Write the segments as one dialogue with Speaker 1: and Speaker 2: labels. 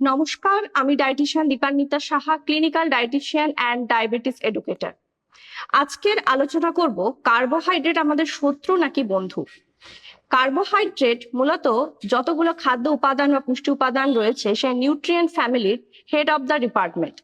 Speaker 1: নমস্কার, আমি dietitian Dipanwita Saha, clinical dietitian and diabetes educator. আজকের আলোচনা করব কার্বোহাইড্রেট আমাদের শত্রু নাকি বন্ধু? কার্বোহাইড্রেট মূলত যতগুলো খাদ্য উপাদান বা পুষ্টি উপাদান রয়েছে সে নিউট্রিয়েন্ট ফ্যামিলির হেড অফ দ্য ডিপার্টমেন্ট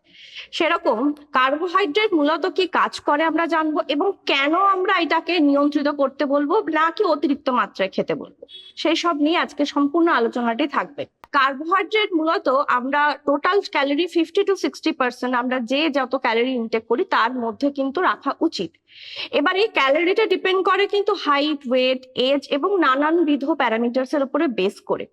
Speaker 1: সেরকম কার্বোহাইড্রেট মূলত কি কাজ করে আমরা জানব এবং কেন আমরা এটাকে নিয়ন্ত্রিত করতে বলব নাকি অতিরিক্ত মাত্রায় খেতে বলব? সেই সব নিয়ে আজকে সম্পূর্ণ আলোচনাটি থাকবে। কার্বোহাইড্রেট মূলত আমরা total calorie fifty to sixty percent আমরা যে যত ক্যালোরি ইনটেক করি তার মধ্যে কিন্তু রাখা উচিত। এবার এই ক্যালোরিটা ডিপেন্ড করে কিন্তু হাইট ওয়েট এজ এবং নানানবিধ প্যারামিটার এর উপরে বেস করে।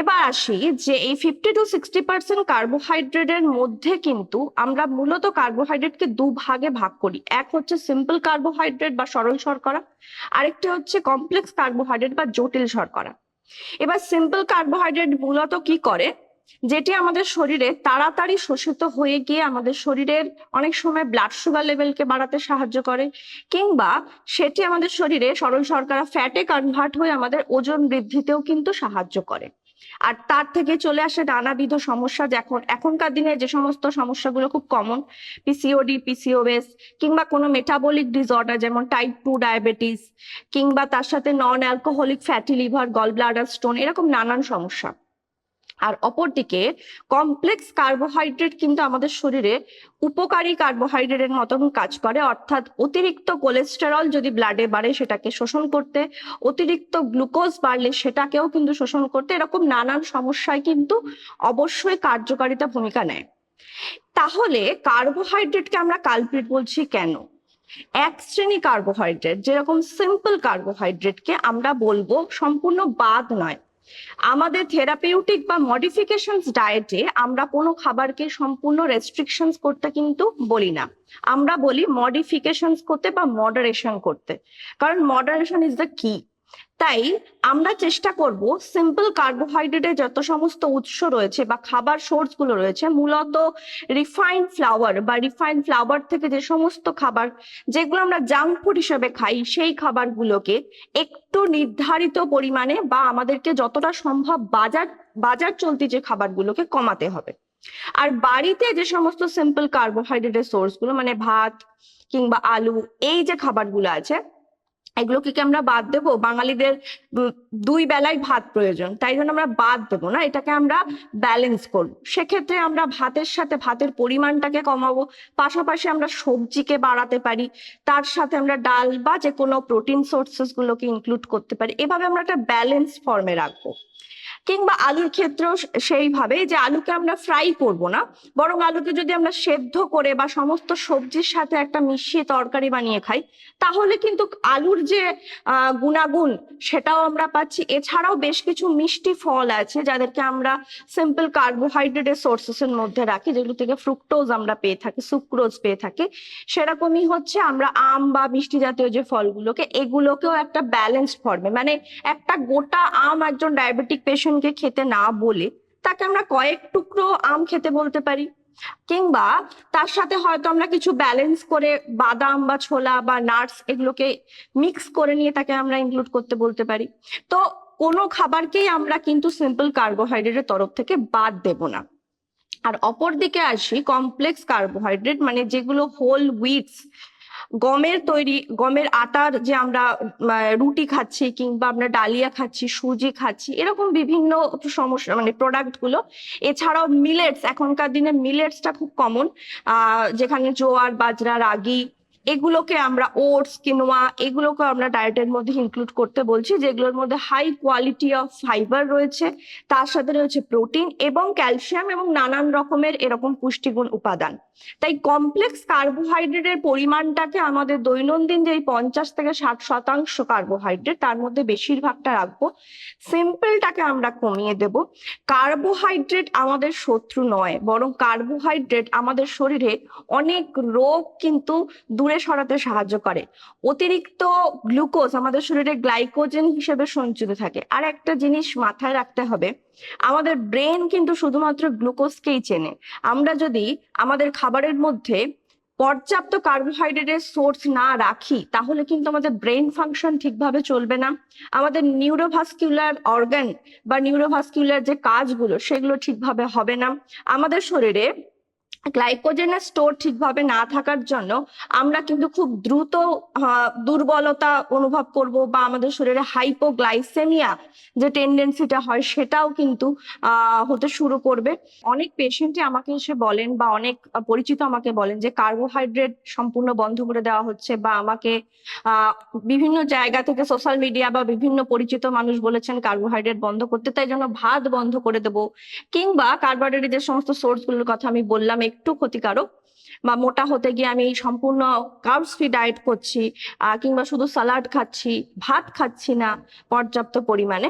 Speaker 1: এবার আসি যে এই ফিফটি টু সিক্সটি পার্সেন্ট কার্বোহাইড্রেটের মধ্যে কিন্তু আমরা মূলত কার্বোহাইড্রেটকে দু ভাগে ভাগ করি। এক হচ্ছে সিম্পল কার্বোহাইড্রেট বা সরল শর্করা, আরেকটি হচ্ছে কমপ্লেক্স কার্বোহাইড্রেট বা জটিল শর্করা। এবার সিম্পল কার্বোহাইড্রেট মূলত কি করে? যেটি আমাদের শরীরে তাড়াতাড়ি শোষিত হয়ে গিয়ে আমাদের শরীরের অনেক সময় ব্লাড সুগার লেভেলকে বাড়াতে সাহায্য করে, কিংবা সেটি আমাদের শরীরে সরল শর্করা ফ্যাটে কনভার্ট হয়ে আমাদের ওজন বৃদ্ধিতেও কিন্তু সাহায্য করে। আর তার থেকে চলে আসে নানাবিধ সমস্যা, যখন এখনকার দিনে যে সমস্ত সমস্যাগুলো খুব কমন পিসিওডি পিসিওএস কিংবা কোনো মেটাবলিক ডিসঅর্ডার যেমন টাইপ টু ডায়াবেটিস কিংবা তার সাথে non alcoholic fatty liver gall bladder stone এরকম নানান সমস্যা। আর অপরদিকে কমপ্লেক্স কার্বোহাইড্রেট কিন্তু আমাদের শরীরে উপকারী কার্বোহাইড্রেটের মতন কাজ করে। অর্থাৎ অতিরিক্ত কোলেস্টেরল যদি ব্লাডে বাড়ে, সেটাকে শোষণ করতে, অতিরিক্ত গ্লুকোজ বাড়লে সেটাকেও কিন্তু শোষণ করতে এরকম নানান সমস্যায় কিন্তু অবশ্যই কার্যকারিতা ভূমিকা নেয়। তাহলে কার্বোহাইড্রেটকে আমরা কালপ্রিট বলছি কেন? এক শ্রেণি কার্বোহাইড্রেট যেরকম সিম্পল কার্বোহাইড্রেটকে আমরা বলব, সম্পূর্ণ বাদ নয়। আমাদের থেরাপিউটিক বা মডিফিকেশনস ডায়েটে আমরা কোনো খাবারকে সম্পূর্ণ রেস্ট্রিকশনস করতে কিন্তু বলি না। আমরা বলি মডিফিকেশনস করতে বা মডারেশন করতে। কারণ মডারেশন ইজ দ্য কি তাই আমরা চেষ্টা করব সিম্পল কার্বোহাইড্রেটের যত সমস্ত উৎস রয়েছে বা খাবার সোর্সগুলো রয়েছে, মূলত রিফাইন্ড ফ্লাওয়ার বা রিফাইন্ড ফ্লাওয়ার থেকে যে সমস্ত খাবার যেগুলো আমরা জাঙ্ক ফুড হিসেবে খাই, সেই খাবারগুলোকে একটু নির্ধারিত পরিমাণে বা আমাদেরকে যতটা সম্ভব বাজার বাজার চলতি যে খাবারগুলোকে কমাতে হবে। আর বাড়িতে যে সমস্ত সিম্পল কার্বোহাইড্রেটের সোর্সগুলো মানে ভাত কিংবা আলু, এই যে খাবারগুলো আছে এগুলোকে কি আমরা বাদ দেবো। বাঙালিদের দুই বেলায় ভাত প্রয়োজন, তাই জন্য আমরা বাদ দেবো না, এটাকে আমরা ব্যালেন্স করব। সেক্ষেত্রে আমরা ভাতের সাথে ভাতের পরিমাণটাকে কমাবো, পাশাপাশি আমরা সবজিকে বাড়াতে পারি, তার সাথে আমরা ডাল বা যে কোনো প্রোটিন সোর্সেস গুলোকে ইনক্লুড করতে পারি। এভাবে আমরা একটা ব্যালেন্স ফর্মে রাখব। কিংবা আলুর ক্ষেত্রেও সেইভাবে যে আলুকে আমরা ফ্রাই করব না, বরং আলুকে যদি আমরা সেদ্ধ করে বা সমস্ত সবজির সাথে একটা মিশিয়ে তরকারি বানিয়ে খাই, তাহলে কিন্তু আলুর যে গুণাগুণ সেটাও আমরা পাচ্ছি। এছাড়াও বেশ কিছু মিষ্টি ফল আছে যাদেরকে আমরা সিম্পল কার্বোহাইড্রেটের সোর্সেস এর মধ্যে রাখি, যেগুলো থেকে ফ্রুক্টোজ আমরা পেয়ে থাকি সুক্রোজ পেয়ে থাকি। সেরকমই হচ্ছে আমরা আম বা মিষ্টি জাতীয় যে ফলগুলোকে, এগুলোকেও একটা ব্যালেন্সড ফর্মে মানে একটা গোটা আম একজন ডায়াবেটিক পেশেন্টকে খেতে না বলে তাকে আমরা কয়েক টুকরো আম খেতে বলতে পারি। কিংবা তার সাথে হয়তো আমরা কিছু ব্যালেন্স করে বাদাম বা ছোলা বা নাটস এগুলোকে মিক্স করে নিয়ে তাকে আমরা ইনক্লুড করতে বলতে পারি। তো কোনো খাবারকেই আমরা কিন্তু সিম্পল কার্বোহাইড্রেটের তরফ থেকে বাদ দেব না। আর অপর দিকে আসি কমপ্লেক্স কার্বোহাইড্রেট মানে যেগুলো হোল উইটস গমের তৈরি, গমের আটার যে আমরা রুটি খাচ্ছি কিংবা আমরা ডালিয়া খাচ্ছি, সুজি খাচ্ছি, এরকম বিভিন্ন সমস্যা মানে প্রোডাক্টগুলো। এছাড়াও মিলেটস এখনকার দিনে মিলেটসটা খুব কমন আহ, যেখানে জোয়ার, বাজরা, রাগি এগুলোকে আমরা ওটস, কিনোয়া এগুলোকে আমরা ডায়েটের মধ্যে ইনক্লুড করতে বলছি, যেগুলোর মধ্যে হাই কোয়ালিটি অফ ফাইবার রয়েছে, তার সাথে রয়েছে প্রোটিন এবং ক্যালসিয়াম এবং নানান রকমের এরকম পুষ্টিগুণ উপাদান। তাই কমপ্লেক্স কার্বোহাইড্রেটের পরিমাণটাকে আমাদের দৈনন্দিন যে পঞ্চাশ থেকে ষাট শতাংশ কার্বোহাইড্রেট তার মধ্যে বেশিরভাগটা রাখব। সিম্পলটাকে আমরা কমিয়ে দেব। কার্বোহাইড্রেট আমাদের শত্রু নয়, বরং কার্বোহাইড্রেট আমাদের শরীরে অনেক রোগ কিন্তু দূরে সরাতে সাহায্য করে। অতিরিক্ত গ্লুকোজ আমাদের শরীরে গ্লাইকোজেন হিসেবে সঞ্চিত থাকে। আর একটা জিনিস মাথায় রাখতে হবে, আমাদের ব্রেন কিন্তু শুধুমাত্র গ্লুকোজকেই চেনে। আমরা যদি আমাদের খাবারের মধ্যে পর্যাপ্ত কার্বোহাইড্রেটের সোর্স না রাখি, তাহলে কিন্তু আমাদের ব্রেন ফাংশন ঠিকভাবে চলবে না। আমাদের নিউরোভাস্কিউলার অর্গান বা নিউরোভাস্কিউলার যে কাজগুলো, সেগুলো ঠিকভাবে হবে না। আমাদের শরীরে গ্লাইকোজেনের স্টোর ঠিকভাবে না থাকার জন্য আমরা কিন্তু খুব দ্রুত দুর্বলতা অনুভব করব বা আমাদের শরীরে হাইপোগ্লাইসেমিয়া যে টেন্ডেন্সিটা হয় সেটাও কিন্তু হতে শুরু করবে। অনেক পেশেন্টই আমাকে এসে বলেন বা অনেক পরিচিত আমাকে বলেন যে কার্বোহাইড্রেট সম্পূর্ণ বন্ধ করে দেওয়া হচ্ছে বা আমাকে বিভিন্ন জায়গা থেকে সোশ্যাল মিডিয়া বা বিভিন্ন পরিচিত মানুষ বলেছেন কার্বোহাইড্রেট বন্ধ করতে, তাই জন্য ভাত বন্ধ করে দেবো। কিংবা কার্বোহাইড্রেটের যে সমস্ত সোর্সগুলোর কথা আমি বললাম একটু ক্ষতিকারক বা মোটা হতে গিয়ে আমি সম্পূর্ণ কার্বস ফ্রি ডায়েট করছি কিংবা শুধু সালাড খাচ্ছি, ভাত খাচ্ছি না পর্যাপ্ত পরিমাণে।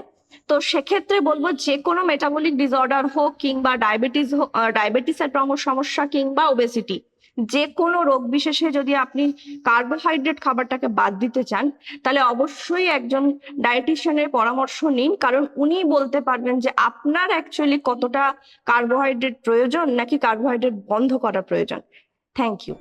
Speaker 1: তো সেক্ষেত্রে বলব যে কোনো মেটাবলিক ডিসঅর্ডার হোক কিংবা ডায়াবেটিস ডায়াবেটিসের সমস্যা কিংবা ওবেসিটি যে কোনো রোগ বিশেষে যদি আপনি কার্বোহাইড্রেট খাবারটাকে বাদ দিতে চান, তাহলে অবশ্যই একজন ডায়েটিশিয়ানের পরামর্শ নিন। কারণ উনি বলতে পারবেন যে আপনার অ্যাকচুয়ালি কতটা কার্বোহাইড্রেট প্রয়োজন নাকি কার্বোহাইড্রেট বন্ধ করা প্রয়োজন। Thank you